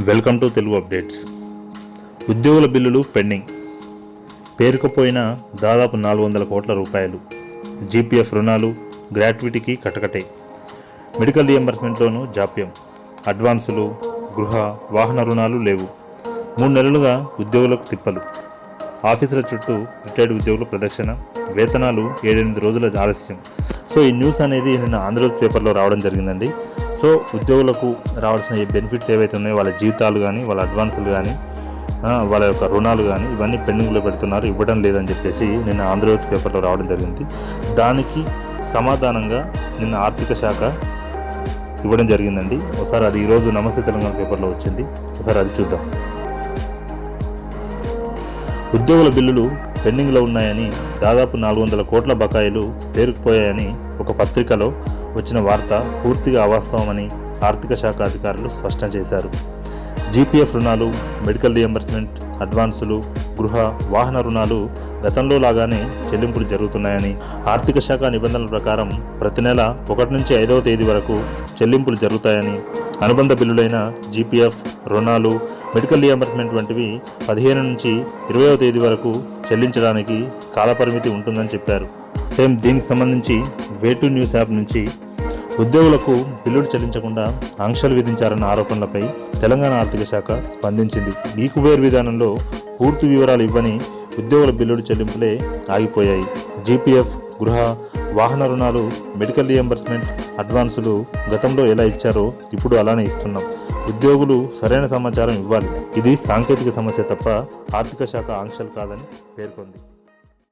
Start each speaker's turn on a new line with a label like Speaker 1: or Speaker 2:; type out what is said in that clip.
Speaker 1: Welcome to Telugu updates. ఉద్యోగుల బిల్లులు pending. పేరుకుపోయిన దాదాపు నాలుగు వందల కోట్ల రూపాయలు. జీపీఎఫ్ రుణాలు గ్రాట్యుటీకి కటకటే. మెడికల్ రియంబర్స్మెంట్లోనూ జాప్యం. అడ్వాన్సులు గృహ వాహన రుణాలు లేవు. మూడు నెలలుగా ఉద్యోగులకు తిప్పలు. ఆఫీసుల చుట్టూ రిటైర్డ్ ఉద్యోగుల ప్రదక్షిణ వేతనాలు ఏడెనిమిది రోజుల ఆలస్యం. సో ఈ న్యూస్ అనేది నిన్న ఆంధ్రజ్యోతి పేపర్లో రావడం జరిగిందండి. సో ఉద్యోగులకు రావాల్సిన బెనిఫిట్స్ ఏవైతే ఉన్నాయో వాళ్ళ జీతాలు కానీ వాళ్ళ అడ్వాన్సులు కానీ వాళ్ళ యొక్క రుణాలు కానీ ఇవన్నీ పెండింగ్లో పెడుతున్నారు ఇవ్వడం లేదని చెప్పేసి నిన్న ఆంధ్రజ్యోతి పేపర్లో రావడం జరిగింది. దానికి సమాధానంగా నిన్న ఆర్థిక శాఖ ఇవ్వడం జరిగిందండి. ఒకసారి అది ఈరోజు నమస్తే తెలంగాణ పేపర్లో వచ్చింది. ఒకసారి అది చూద్దాం. ఉద్యోగుల బిల్లులు పెండింగ్లో ఉన్నాయని దాదాపు నాలుగు వందల కోట్ల బకాయిలు పేరుకుపోయాయని ఒక పత్రికలో వచ్చిన వార్త పూర్తిగా అవాస్తవమని ఆర్థిక శాఖ అధికారులు స్పష్టం చేశారు. జీపీఎఫ్ రుణాలు మెడికల్ రియంబర్స్మెంట్ అడ్వాన్సులు గృహ వాహన రుణాలు గతంలో లాగానే చెల్లింపులు జరుగుతున్నాయని ఆర్థిక శాఖ నిబంధనల ప్రకారం ప్రతి నెల ఒకటి నుంచి ఐదవ తేదీ వరకు చెల్లింపులు జరుగుతాయని అనుబంధ బిల్లులైన జీపీఎఫ్ రుణాలు మెడికల్ రియంబర్స్మెంట్ వంటివి పదిహేను నుంచి ఇరవైవ తేదీ వరకు చెల్లించడానికి కాలపరిమితి ఉంటుందని చెప్పారు. సేమ్ దీనికి సంబంధించి వేటు న్యూస్ యాప్ నుంచి ఉద్యోగులకు బిల్లులు చెల్లించకుండా ఆంక్షలు విధించారన్న ఆరోపణలపై తెలంగాణ ఆర్థిక శాఖ స్పందించింది. ఈ కుబేర్ విధానంలో పూర్తి వివరాలు ఇవ్వని ఉద్యోగుల బిల్లులు చెల్లింపులే ఆగిపోయాయి. జీపీఎఫ్ గృహ వాహన రుణాలు మెడికల్ రియంబర్స్మెంట్ అడ్వాన్సులు గతంలో ఎలా ఇచ్చారో ఇప్పుడు అలానే ఇస్తున్నాం. ఉద్యోగులు సరైన సమాచారం ఇవ్వాలి. ఇది సాంకేతిక సమస్య తప్ప ఆర్థిక శాఖ ఆంక్షలు కాదని పేర్కొంది.